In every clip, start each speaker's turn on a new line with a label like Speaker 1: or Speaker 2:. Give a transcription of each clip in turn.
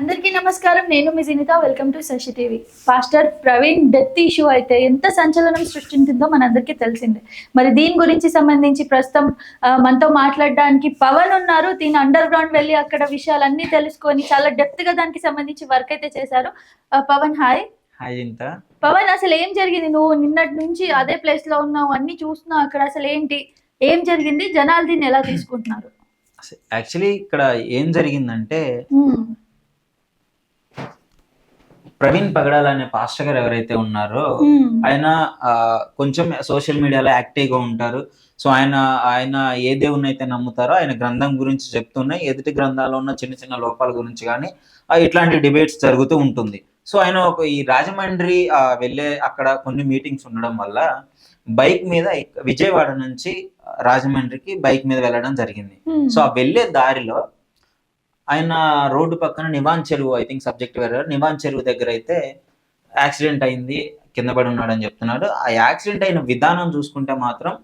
Speaker 1: అందరికీ నమస్కారం. నేను మీ Jinitha. Welcome to Sasi TV pastor Praveen death issue అయితే ఎంత సంచలనం సృష్టించిందో మనందరికీ తెలిసిందే. మరి దీని గురించి సంబంధించి ప్రస్తుతం మనతో మాట్లాడడానికి పవన్ ఉన్నారు. దీని అండర్ గ్రౌండ్ వెళ్ళి అక్కడ విషయాలన్నీ తెలుసుకొని చాలా డెప్త్గా దానికి సంబంధించి వర్క్ అయితే చేశారు. పవన్ హాయ్
Speaker 2: హాయ్
Speaker 1: పవన్ అసలు ఏం జరిగింది? నువ్వు నిన్నటి నుంచి అదే ప్లేస్లో ఉన్నావు అన్ని చూస్తున్నావు అక్కడ అసలు ఏంటి? ఏం జరిగింది? జనాలు దీన్ని ఎలా తీసుకుంటున్నారు?
Speaker 2: యాక్చువల్లీ ఇక్కడ ఏం జరిగిందంటే ప్రవీణ్ పగడాల అనే పాస్టర్ గారు ఎవరైతే ఉన్నారో
Speaker 1: ఉమ్,
Speaker 2: ఆయన కొంచెం సోషల్ మీడియాలో యాక్టివ్గా ఉంటారు. సో ఆయన ఆయన ఏ దేవుని అయితే నమ్ముతారో ఆయన గ్రంథం గురించి చెప్తున్నాయి ఎదుటి గ్రంథాల్లో ఉన్న చిన్న చిన్న లోపాల గురించి కానీ ఇట్లాంటి డిబేట్స్ జరుగుతూ ఉంటుంది. సో ఆయన ఒక ఈ రాజమండ్రి వెళ్ళే అక్కడ కొన్ని మీటింగ్స్ ఉండడం వల్ల బైక్ మీద విజయవాడ నుంచి రాజమండ్రికి బైక్ మీద వెళ్ళడం జరిగింది.
Speaker 1: ఉమ్.
Speaker 2: సో ఆ వెళ్ళే దారిలో ఆయన రోడ్డు పక్కన నివాన్ చెరువు ఐ థింక్ సబ్జెక్ట్ వేరే. నివాన్ చెరువు దగ్గర అయితే యాక్సిడెంట్ అయింది కింద పడి ఉన్నాడని చెప్తున్నాడు. ఆ యాక్సిడెంట్ అయిన విధానం చూసుకుంటే మాత్రం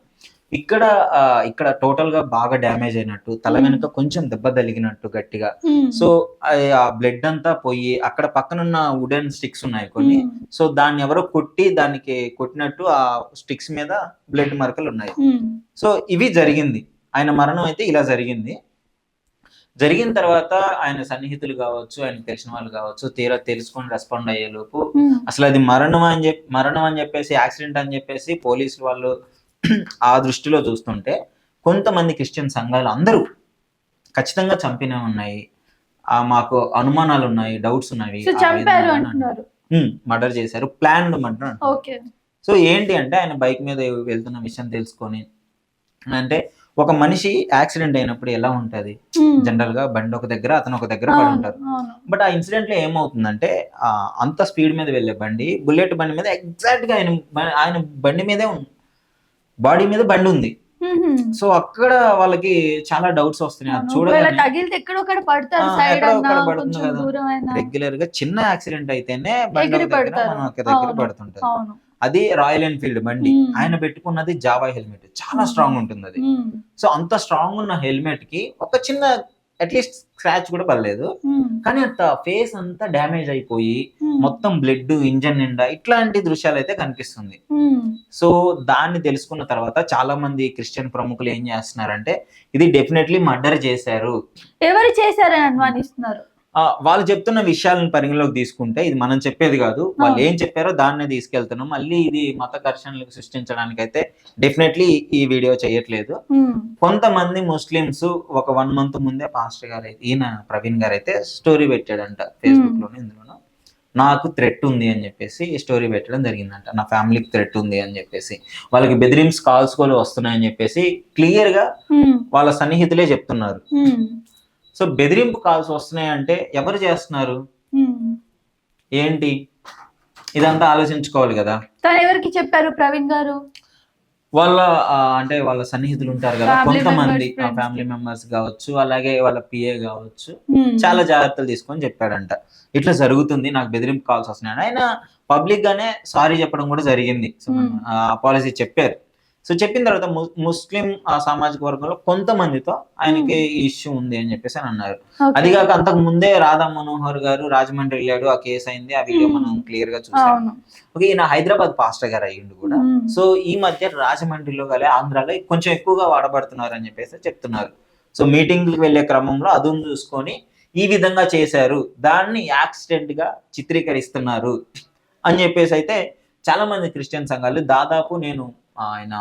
Speaker 2: ఇక్కడ ఇక్కడ టోటల్గా బాగా డ్యామేజ్ అయినట్టు తల వెనుక కొంచెం దెబ్బ తగిలినట్టు గట్టిగా. సో ఆ- బ్లడ్ అంతా పోయి అక్కడ పక్కనున్న వుడెన్ స్టిక్స్ ఉన్నాయి కొన్ని. సో దాన్ని ఎవరో కొట్టి దానికి కొట్టినట్టు ఆ స్టిక్స్ మీద బ్లడ్ మరకలు ఉన్నాయి. సో ఇవి జరిగింది. ఆయన మరణం అయితే ఇలా జరిగింది. జరిగిన తర్వాత ఆయన సన్నిహితులు కావచ్చు ఆయన తెలిసిన వాళ్ళు కావచ్చు తీరా తెలుసుకొని రెస్పాండ్ అయ్యే లోపు. అసలు అది మరణం అని చెప్పి మరణం అని చెప్పేసి యాక్సిడెంట్ అని చెప్పేసి పోలీసులు వాళ్ళు ఆ దృష్టిలో చూస్తుంటే కొంతమంది క్రిస్టియన్ సంఘాలు అందరూ ఖచ్చితంగా చంపినవి ఉన్నాయి. ఆ మాకు అనుమానాలు ఉన్నాయి డౌట్స్ ఉన్నాయి. మర్డర్ చేశారు ప్లాన్ మర్డర్
Speaker 1: ఓకే.
Speaker 2: సో ఏంటి అంటే ఆయన బైక్ మీద వెళ్తున్న విషయం తెలుసుకొని అంటే ఒక మనిషి యాక్సిడెంట్ అయినప్పుడు ఎలా ఉంటది. జనరల్గా బండి ఒక దగ్గర అతను ఒక దగ్గర పడి ఉంటారు. బట్ ఆ ఇన్సిడెంట్లో ఏమవుతుందంటే అంత స్పీడ్ మీద వెళ్ళే బండి బుల్లెట్ బండి మీద ఎగ్జాక్ట్గా ఆయన ఆయన బండి మీదే ఉంది బాడీ మీద బండి ఉంది. సో అక్కడ వాళ్ళకి చాలా డౌట్స్ వస్తున్నాయి. అది
Speaker 1: అయినా
Speaker 2: రెగ్యులర్గా చిన్న యాక్సిడెంట్ అయితేనే బండి దగ్గర
Speaker 1: పడతారు.
Speaker 2: అది రాయల్ ఎన్ఫీల్డ్ బండి. ఆయన పెట్టుకున్నది జావా హెల్మెట్ చాలా. స్ట్రాంగ్ ఉంటుంది అది. సో అంత స్ట్రాంగ్ ఉన్న హెల్మెట్కి ఒక చిన్న అట్లీస్ట్ స్క్రాచ్ కూడా పడలేదు
Speaker 1: ఉమ్.
Speaker 2: కానీ అంత ఫేస్ అంతా డ్యామేజ్ అయిపోయి. మొత్తం బ్లడ్ ఇంజన్ నిండా ఇట్లాంటి దృశ్యాలు అయితే కనిపిస్తుంది. సో దాన్ని తెలుసుకున్న తర్వాత చాలా మంది క్రిస్టియన్ ప్రముఖులు ఏం చేస్తున్నారంటే ఇది డెఫినెట్లీ మర్డర్ చేశారు
Speaker 1: ఎవరు చేశారని అనుమానిస్తున్నారు
Speaker 2: వాళ్ళు చెప్తున్న విషయాలను పరిగణలోకి తీసుకుంటే ఇది మనం చెప్పేది కాదు వాళ్ళు. ఏం చెప్పారో దాన్నే తీసుకెళ్తున్నాం మళ్ళీ ఇది మత ఘర్షణలకు సృష్టించడానికి అయితే డెఫినెట్లీ ఈ వీడియో చేయట్లేదు. కొంతమంది ముస్లిమ్స్ ఒక వన్ మంత్ ముందే పాస్టర్ గారు అయితే ఈయన ప్రవీణ్ గారు అయితే స్టోరీ పెట్టాడంట ఫేస్బుక్లోనే ఇందులోనూ నాకు థ్రెట్ ఉంది అని చెప్పేసి స్టోరీ పెట్టడం జరిగిందంట నా ఫ్యామిలీకి థ్రెట్ ఉంది అని చెప్పేసి వాళ్ళకి బెదిరింప్స్ కాల్స్ కూడా వస్తున్నాయని చెప్పేసి
Speaker 1: క్లియర్గా.
Speaker 2: వాళ్ళ సన్నిహితులే చెప్తున్నారు. సో బెదిరింపు కాల్స్ వస్తున్నాయంటే ఎవరు చేస్తున్నారు. ఏంటి? ఇదంతా ఆలోచించుకోవాలి కదా.
Speaker 1: తను ఎవరికి చెప్పారు ప్రవీణ్ గారు?
Speaker 2: వాళ్ళ అంటే వాళ్ళ సన్నిహితులు ఉంటారు కదా కొంతమంది. ఫ్యామిలీ మెంబర్స్ కావచ్చు అలాగే వాళ్ళ పిఏ కావచ్చు. చాలా జాగ్రత్తలు తీసుకొని చెప్పాడంట. ఇట్లా జరుగుతుంది నాకు బెదిరింపు కాల్స్ వస్తున్నాయి ఆయన పబ్లిక్ గానే సారీ చెప్పడం కూడా జరిగింది. పాలసీ చెప్పారు. సో చెప్పిన తర్వాత ముస్లిం ఆ సామాజిక వర్గంలో కొంతమందితో ఆయనకి ఇష్యూ ఉంది అని చెప్పేసి అని అన్నారు. అది కాక అంతకు ముందే రాధా మనోహర్ గారు రాజమండ్రి వెళ్ళాడు ఆ కేసు అయింది ఆ వీడియో
Speaker 1: Hmm.
Speaker 2: మనం క్లియర్గా చూసాం ఓకే ఈయన హైదరాబాద్ పాస్టర్ గారు అయ్యిండు కూడా
Speaker 1: ఉమ్.
Speaker 2: సో ఈ మధ్య రాజమండ్రిలో గల ఆంధ్రాలో కొంచెం ఎక్కువగా వాడబడుతున్నారు అని చెప్పేసి చెప్తున్నారు సో మీటింగ్లకు వెళ్ళే క్రమంలో అదును చూసుకొని ఈ విధంగా చేశారు దాన్ని యాక్సిడెంట్గా చిత్రీకరిస్తున్నారు అని చెప్పేసి అయితే చాలా మంది క్రిస్టియన్ సంఘాలు దాదాపు నేను ఆయన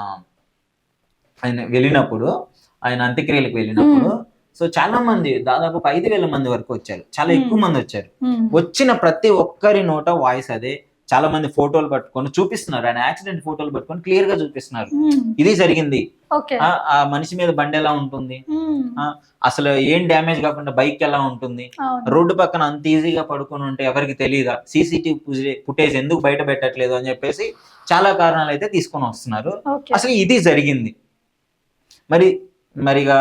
Speaker 2: ఆయన వెళ్ళినప్పుడు ఆయన అంత్యక్రియలకు వెళ్ళినప్పుడు సో చాలా మంది దాదాపు ఐదు వేల మంది వరకు వచ్చారు. చాలా ఎక్కువ మంది వచ్చారు. వచ్చిన ప్రతి ఒక్కరి నోట వాయిస్ అదే. చాలా మంది ఫోటోలు పట్టుకొని చూపిస్తున్నారు. ఆయన యాక్సిడెంట్ ఫోటోలు పట్టుకొని క్లియర్గా చూపిస్తున్నారు. ఇది జరిగింది. ఆ మనిషి మీద బండి ఎలా ఉంటుంది. అసలు ఏం డ్యామేజ్ కాకుండా బైక్ ఎలా ఉంటుంది? రోడ్డు పక్కన అంత ఈజీగా పడుకొని ఉంటే ఎవరికి తెలియదా సీసీటీవీ ఫుటేజ్ ఎందుకు బయట పెట్టట్లేదు అని చెప్పేసి చాలా కారణాలు అయితే తీసుకొని వస్తున్నారు. అసలు ఇది జరిగింది. మరి మరిగా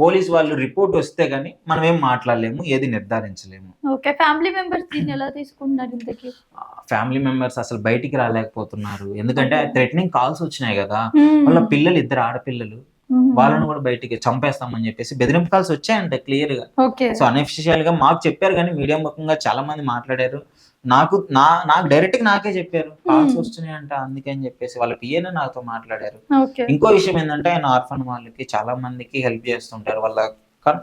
Speaker 2: పోలీస్ వాళ్ళు రిపోర్ట్ వస్తే గానీ మనం ఏం మాట్లాడలేము ఏది నిర్ధారించలేము.
Speaker 1: ఓకే ఫ్యామిలీ మెంబర్స్ దీన్ని ఎలా తీసుకుంటున్నారు ఇంతకి?
Speaker 2: ఫ్యామిలీ మెంబర్స్ అసలు బయటికి రాలేకపోతున్నారు. ఎందుకంటే. థ్రెటనింగ్ కాల్స్ వచ్చినాయి కదా. వాళ్ళ పిల్లలు ఇద్దరు ఆడపిల్లలు. వాళ్ళని కూడా బయటికి చంపేస్తామని చెప్పేసి బెదిరింపు కాల్స్ వచ్చాయంట
Speaker 1: క్లియర్గా
Speaker 2: సో అన్అఫిషియల్గా మాకు చెప్పారు కానీ మీడియా ముఖంగా చాలా మంది మాట్లాడారు. నాకు నా నాకు డైరెక్ట్గా నాకే చెప్పారు కాల్స్
Speaker 1: Hmm.
Speaker 2: వస్తున్నాయంట అందుకని చెప్పేసి. వాళ్ళ పిఏనే నాతో మాట్లాడారు. ఇంకో విషయం ఏంటంటే ఆయన ఆర్ఫన్ వాళ్ళకి చాలా మందికి హెల్ప్ చేస్తుంటారు. వాళ్ళ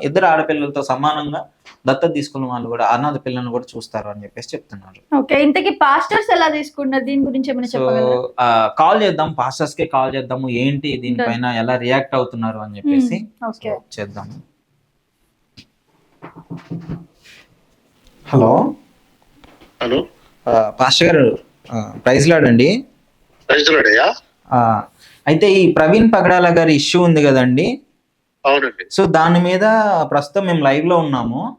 Speaker 2: ఇద్దరు ఆడపిల్లలతో సమానంగా దత్తత తీసుకున్న వాళ్ళు కూడా అనాథ పిల్లల్ని కూడా చూస్తారు అని చెప్పేసి చెప్తున్నారు.
Speaker 1: ఓకే. ఇంతకీ పాస్టర్స్ ఎలా తీసుకున్నారు దీని గురించి ఏమైనా చెప్పగలరా?
Speaker 2: కాల్ చేద్దాం పాస్టర్స్కి కాల్ చేద్దాము ఏంటి దీనిపైన ఎలా రియాక్ట్ అవుతున్నారు అని చెప్పేసి. So, చేద్దాం hello?
Speaker 3: Hello.
Speaker 2: Pastor garu praise లాడండి
Speaker 3: రైతులడయ్యా
Speaker 2: అయితే ఈ ప్రవీణ్ పగడాల గారి ఇష్యూ ఉంది కదండి.
Speaker 3: అవునండి.
Speaker 2: సో దాని మీద ప్రస్తుతం మేము లైవ్లో ఉన్నాము.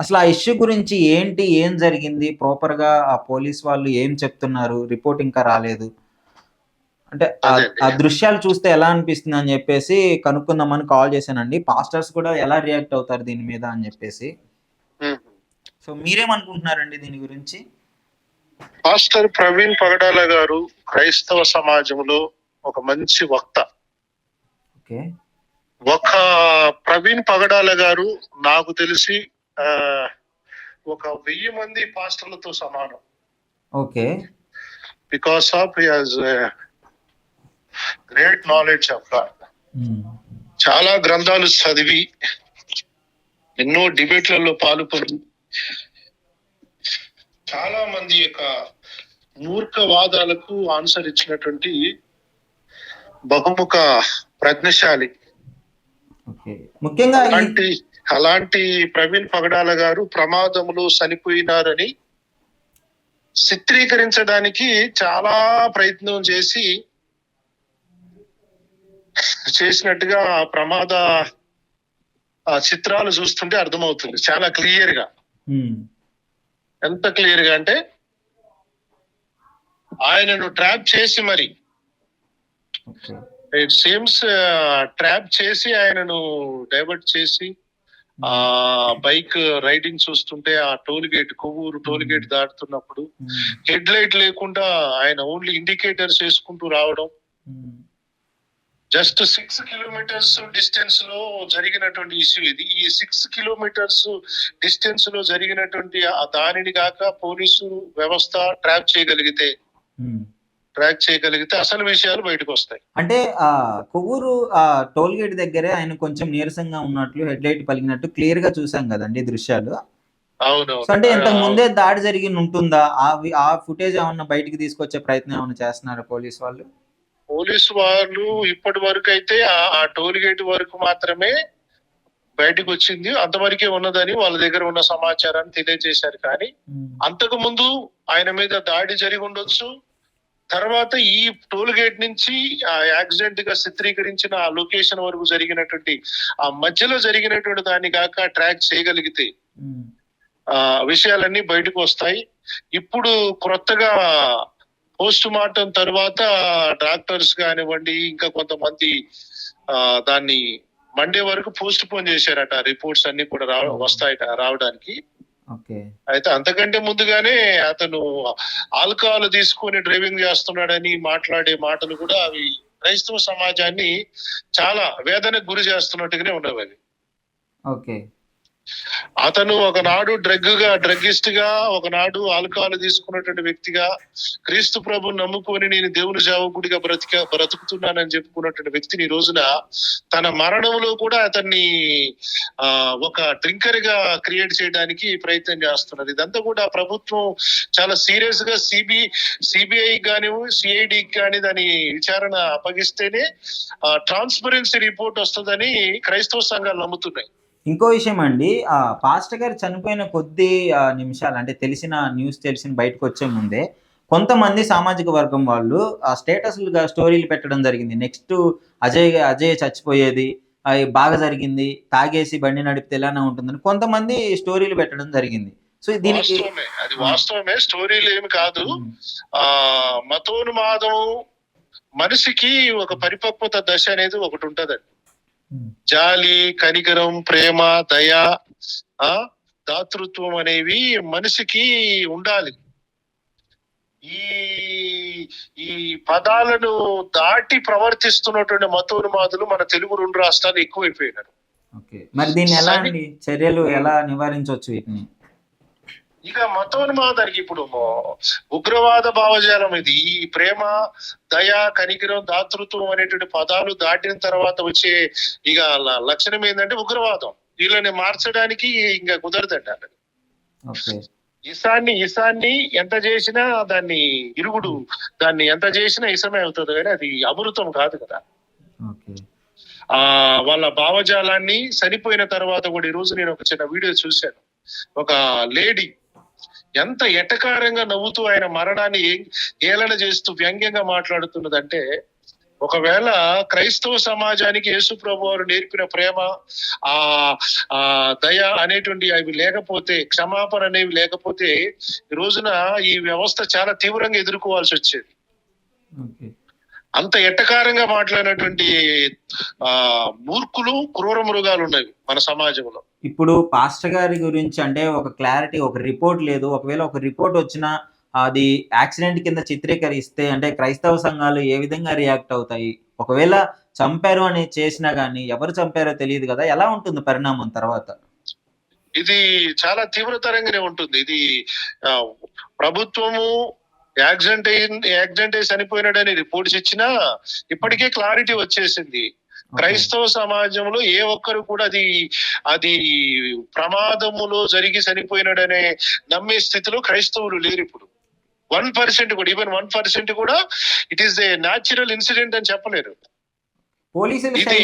Speaker 2: అసలు ఆ ఇష్యూ గురించి ఏంటి ఏం జరిగింది ప్రాపర్గా ఆ పోలీస్ వాళ్ళు ఏం చెప్తున్నారు రిపోర్ట్ ఇంకా రాలేదు. అంటే ఆ- దృశ్యాలు చూస్తే ఎలా అనిపిస్తుంది అని చెప్పేసి కనుక్కుందామని కాల్ చేశానండి. పాస్టర్స్ కూడా ఎలా రియాక్ట్ అవుతారు దీని మీద అని చెప్పేసి. సో మీరేమనుకుంటున్నారండి దీని గురించి?
Speaker 3: పాస్టర్ ప్రవీణ్ పగడాల గారు క్రైస్తవ సమాజంలో ఒక మంచి వక్త.
Speaker 2: ఓకే.
Speaker 3: ఒక ప్రవీణ్ పగడాల గారు నాకు తెలిసి ఒక వెయ్యి మంది పాస్టర్లతో సమానం.
Speaker 2: Okay.
Speaker 3: Because of great knowledge of God. చాలా గ్రంథాలు చదివి ఎన్నో డిబేట్లలో పాల్గొని చాలా మంది యొక్క మూర్ఖ వాదాలకు ఆన్సర్ ఇచ్చినటువంటి బహుముఖ ప్రజ్ఞశాలి.
Speaker 2: ముఖ్యంగా
Speaker 3: అలాంటి అలాంటి ప్రవీణ్ పగడాల గారు ప్రమాదంలో చనిపోయినారని చిత్రీకరించడానికి చాలా ప్రయత్నం చేసి చేసినట్టుగా ప్రమాద ఆ చిత్రాలు చూస్తుంటే అర్థమవుతుంది. చాలా
Speaker 2: క్లియర్గా.
Speaker 3: ఎంత క్లియర్గా అంటే ఆయనను ట్రాప్ చేసి మరి. ఇట్ సీమ్స్ ట్రాప్ చేసి ఆయనను డైవర్ట్ చేసి ఆ బైక్ రైడింగ్ చూస్తుంటే ఆ toll gate Kovvur toll gate దాటుతున్నప్పుడు. Head light లేకుండా ఆయన ఓన్లీ ఇండికేటర్స్ వేసుకుంటూ రావడం. జస్ట్ సిక్స్ కిలోమీటర్స్ డిస్టెన్స్లో జరిగినటువంటి ఇష్యూ ఇది. ఈ సిక్స్ కిలోమీటర్స్ డిస్టెన్స్లో జరిగినటువంటి ఆ దానిని కాక పోలీసు వ్యవస్థ ట్రాక్ చేయగలిగితే. ట్రాక్ చేయగలిగితే అసలు విషయాలు బయటకు వస్తాయి.
Speaker 2: అంటే ఆ కొవ్వూరు ఆ టోల్ గేట్ దగ్గరే ఆయన కొంచెం నీరసంగా ఉన్నట్లు హెడ్ లైట్ పలిగినట్టు క్లియర్గా చూసాం కదండి దృశ్యాలు.
Speaker 3: అవును
Speaker 2: అంటే ఇంతకు ముందే దాడి జరిగి ఉంటుందా ఆ ఫుటేజ్ ఏమన్నా బయటికి తీసుకొచ్చే ప్రయత్నం ఏమన్నా చేస్తున్నారా పోలీస్ వాళ్ళు?
Speaker 3: పోలీసు వాళ్ళు ఇప్పటి వరకు అయితే ఆ- టోల్ గేట్ వరకు మాత్రమే బయటకు వచ్చింది అంతవరకే ఉన్నదని వాళ్ళ దగ్గర ఉన్న సమాచారాన్ని తెలియజేశారు కానీ. అంతకు ముందు ఆయన మీద దాడి జరిగి ఉండొచ్చు తర్వాత ఈ టోల్ గేట్ నుంచి ఆ యాక్సిడెంట్గా చిత్రీకరించిన ఆ లొకేషన్ వరకు జరిగినటువంటి ఆ మధ్యలో జరిగినటువంటి దాన్ని కాక ట్రాక్ చేయగలిగితే. ఆ విషయాలన్నీ బయటకు వస్తాయి ఇప్పుడు క్రొత్తగా పోస్ట్ మార్టం తర్వాత డాక్టర్స్ కానివ్వండి ఇంకా కొంతమంది ఆ దాన్ని మండే వరకు పోస్ట్ పోన్ చేశారట రిపోర్ట్స్ అన్ని కూడా రా వస్తాయట రావడానికి. అయితే అంతకంటే ముందుగానే అతను ఆల్కహాల్ తీసుకొని డ్రైవింగ్ చేస్తున్నాడని మాట్లాడే మాటలు కూడా అవి క్రైస్తవ సమాజాన్ని చాలా వేదనకు గురి చేస్తున్నట్టుగానే ఉన్నవి
Speaker 2: ఓకే.
Speaker 3: అతను ఒకనాడు డ్రగ్గా డ్రగ్గిస్ట్గా ఒకనాడు ఆల్కహాల్ తీసుకున్నటువంటి వ్యక్తిగా క్రీస్తు ప్రభు నమ్ముకొని నేను దేవుని జావకుడిగా బ్రతిక బ్రతుకుతున్నానని చెప్పుకున్నటువంటి వ్యక్తిని ఈ రోజున తన మరణంలో కూడా అతన్ని ఆ ఒక డ్రింకర్గా క్రియేట్ చేయడానికి ప్రయత్నం చేస్తున్నది ఇదంతా కూడా ప్రభుత్వం చాలా సీరియస్గా సిబి సిబిఐ కానీ సిఐడి కానీ దాని విచారణ అప్పగిస్తేనే ట్రాన్స్పరెన్సీ రిపోర్ట్ వస్తుందని క్రైస్తవ సంఘాలు నమ్ముతున్నాయి.
Speaker 2: ఇంకో విషయం అండి ఆ పాస్టర్ గారు చనిపోయిన కొద్ది నిమిషాలు అంటే తెలిసిన న్యూస్ తెలిసిన బయటకు వచ్చే ముందే కొంతమంది సామాజిక వర్గం వాళ్ళు ఆ స్టేటస్లుగా స్టోరీలు పెట్టడం జరిగింది. నెక్స్ట్ అజయ్ అజయ్ చచ్చిపోయేది అది బాగా జరిగింది తాగేసి బండి నడిపితే ఎలానే ఉంటుందని కొంతమంది స్టోరీలు పెట్టడం జరిగింది. సో దీనికి
Speaker 3: అది వాస్తవమే స్టోరీలు ఏమి కాదు. ఆ మతోన్మాదం మనిషికి ఒక పరిపక్వత దశ అనేది ఒకటి ఉంటదండి. జాలి కనికరం ప్రేమ దయ ఆ దాతృత్వం అనేవి మనిషికి ఉండాలి. ఈ ఈ పదాలను దాటి ప్రవర్తిస్తున్నటువంటి మతోన్మాదులు మన తెలుగు రెండు రాష్ట్రాలు ఎక్కువైపోయినారు.
Speaker 2: మరి దీన్ని ఎలా చర్యలు ఎలా నివారించవచ్చు వీటిని?
Speaker 3: ఇక మతోన్మాదానికి ఇప్పుడు ఉగ్రవాద భావజాలం ఇది. ఈ ప్రేమ దయ కనికరం దాతృత్వం అనేటువంటి పదాలు దాటిన తర్వాత వచ్చే ఇక లక్షణం ఏంటంటే ఉగ్రవాదం. వీళ్ళని మార్చడానికి ఇంకా కుదరదండి
Speaker 2: ఓకే.
Speaker 3: ఇసాన్ని ఇసాన్ని ఎంత చేసినా దాన్ని ఇరుగుడు దాన్ని ఎంత చేసినా ఇసమే అవుతుంది కానీ అది అమృతం కాదు కదా. ఆ వాళ్ళ భావజాలాన్ని చనిపోయిన తర్వాత కూడా ఈ రోజు నేను ఒక చిన్న వీడియో చూశాను. ఒక లేడీ ఎంత ఎటకారంగా నవ్వుతూ ఆయన మరణాన్ని ఏలన చేస్తూ వ్యంగ్యంగా మాట్లాడుతున్నదంటే ఒకవేళ క్రైస్తవ సమాజానికి యేసు ప్రభు వారు నేర్పిన ప్రేమ ఆ ఆ దయ అనేటువంటి అవి లేకపోతే క్షమాపణ అనేవి లేకపోతే ఈ రోజున ఈ వ్యవస్థ చాలా తీవ్రంగా ఎదుర్కోవాల్సి వచ్చేది. అంత ఎట్టకారంగా మాట్లాడినటువంటి ఆ మూర్ఖులు క్రూర మృగాలు ఉన్నవి మన సమాజంలో.
Speaker 2: ఇప్పుడు పాస్టర్ గారి గురించి అంటే ఒక క్లారిటీ ఒక రిపోర్ట్ లేదు. ఒకవేళ ఒక రిపోర్ట్ వచ్చినా అది యాక్సిడెంట్ కింద చిత్రీకరిస్తే అంటే క్రైస్తవ సంఘాలు ఏ విధంగా రియాక్ట్ అవుతాయి? ఒకవేళ చంపారు అని చేసినా గానీ ఎవరు చంపారో తెలియదు కదా. ఎలా ఉంటుంది పరిణామం తర్వాత?
Speaker 3: ఇది చాలా తీవ్రతరంగానే ఉంటుంది. ఇది ప్రభుత్వము యాక్సిడెంట్ అయి యాక్సిడెంట్ అయి చనిపోయినాడని రిపోర్ట్స్ ఇచ్చినా ఇప్పటికే క్లారిటీ వచ్చేసింది. క్రైస్తవ సమాజంలో ఏ ఒక్కరు కూడా అది అది ప్రమాదములో జరిగి చనిపోయినాడనే నమ్మే స్థితిలో క్రైస్తవులు లేరు ఇప్పుడు. వన్ పర్సెంట్ కూడా ఈవెన్ వన్ పర్సెంట్ కూడా it is a natural incident అని చెప్పలేరు. ఇది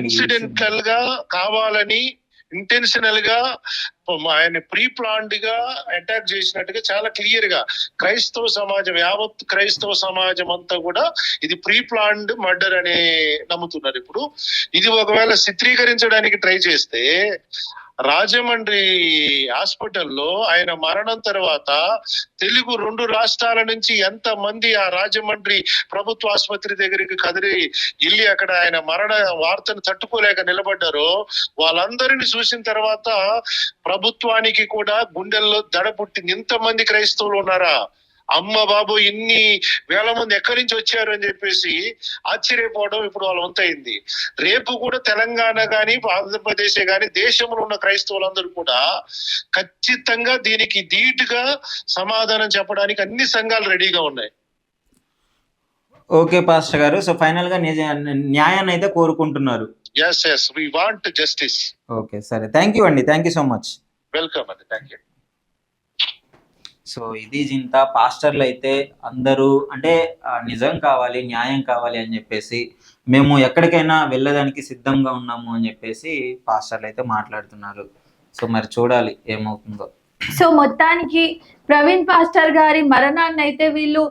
Speaker 3: ఇన్సిడెంటల్గా కావాలని ఇంటెన్షనల్గా ఆయన ప్రీ ప్లాన్డ్గా అటాక్ చేసినట్టుగా చాలా క్లియర్గా క్రైస్తవ సమాజం యావత్ క్రైస్తవ సమాజం అంతా కూడా ఇది ప్రీ ప్లాన్డ్ మర్డర్ అనే నమ్ముతున్నారు ఇప్పుడు. ఇది ఒకవేళ చిత్రీకరించడానికి ట్రై చేస్తే రాజమండ్రి హాస్పిటల్లో ఆయన మరణం తర్వాత తెలుగు రెండు రాష్ట్రాల నుంచి ఎంత మంది ఆ రాజమండ్రి ప్రభుత్వ ఆసుపత్రి దగ్గరికి కదిలి వెళ్ళి అక్కడ ఆయన మరణ వార్తను తట్టుకోలేక నిలబడ్డారో వాళ్ళందరిని చూసిన తర్వాత ప్రభుత్వానికి కూడా గుండెల్లో దడ పుట్టింది ఇంతమంది క్రైస్తవులు ఉన్నారా? అమ్మ బాబు ఇన్ని వేల మంది ఎక్కడి నుంచి వచ్చారు అని చెప్పేసి ఆశ్చర్యపోవడం ఇప్పుడు వాళ్ళ వంతైంది రేపు కూడా తెలంగాణ గాని ఆంధ్రప్రదేశ్ గాని దేశంలో ఉన్న క్రైస్తవులందరూ కూడా ఖచ్చితంగా దీనికి ధీటుగా సమాధానం చెప్పడానికి అన్ని సంఘాలు రెడీగా ఉన్నాయి.
Speaker 2: ఓకే పాస్టర్ గారు. సో ఫైనల్గా న్యాయాన్ని అయితే కోరుకుంటున్నారు.
Speaker 3: Yes yes we want justice
Speaker 2: okay సరే. థ్యాంక్ యూ అండి. Thank you so much
Speaker 3: welcome అండి. థ్యాంక్ యూ
Speaker 2: సో ఇది జింత. పాస్టర్లు అయితే అందరూ అంటే నిజం కావాలి న్యాయం కావాలి అని చెప్పేసి మేము ఎక్కడికైనా వెళ్ళడానికి సిద్ధంగా ఉన్నాము అని చెప్పేసి పాస్టర్లు అయితే మాట్లాడుతున్నారు. సో మరి చూడాలి ఏమవుతుందో.
Speaker 1: సో మొత్తానికి ప్రవీణ్ పాస్టర్ గారి మరణాన్ని అయితే వీళ్ళు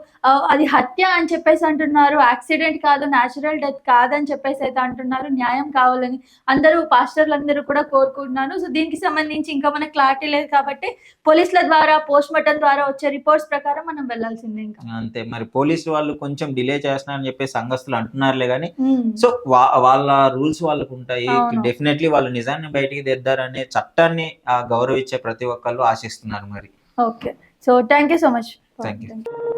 Speaker 1: అది హత్య అని చెప్పేసి అంటున్నారు. యాక్సిడెంట్ కాదు న్యాచురల్ డెత్ కాదని చెప్పేసి అయితే అంటున్నారు. న్యాయం కావాలని అందరూ పాస్టర్లు అందరూ కూడా కోరుకుంటున్నాను సో దీనికి సంబంధించి ఇంకా మనకు క్లారిటీ లేదు కాబట్టి పోలీసుల ద్వారా పోస్ట్ మార్టం ద్వారా వచ్చే రిపోర్ట్స్ ప్రకారం మనం వెళ్ళాల్సిందే ఇంకా.
Speaker 2: అంతే. మరి పోలీసు వాళ్ళు కొంచెం డిలే చేస్తున్నారని చెప్పేసి సంఘస్థులు అంటున్నారులే కానీ. సో వా- వాళ్ళ రూల్స్ వాళ్ళకు ఉంటాయి. డెఫినెట్లీ వాళ్ళు నిజాన్ని బయటికి తెద్దారనే చట్టాన్ని గౌరవించే ప్రతి ఒక్కళ్ళు ఆశిస్తున్నారు మరి.
Speaker 1: Okay. So thank you so much. Thank you.
Speaker 2: Thank you.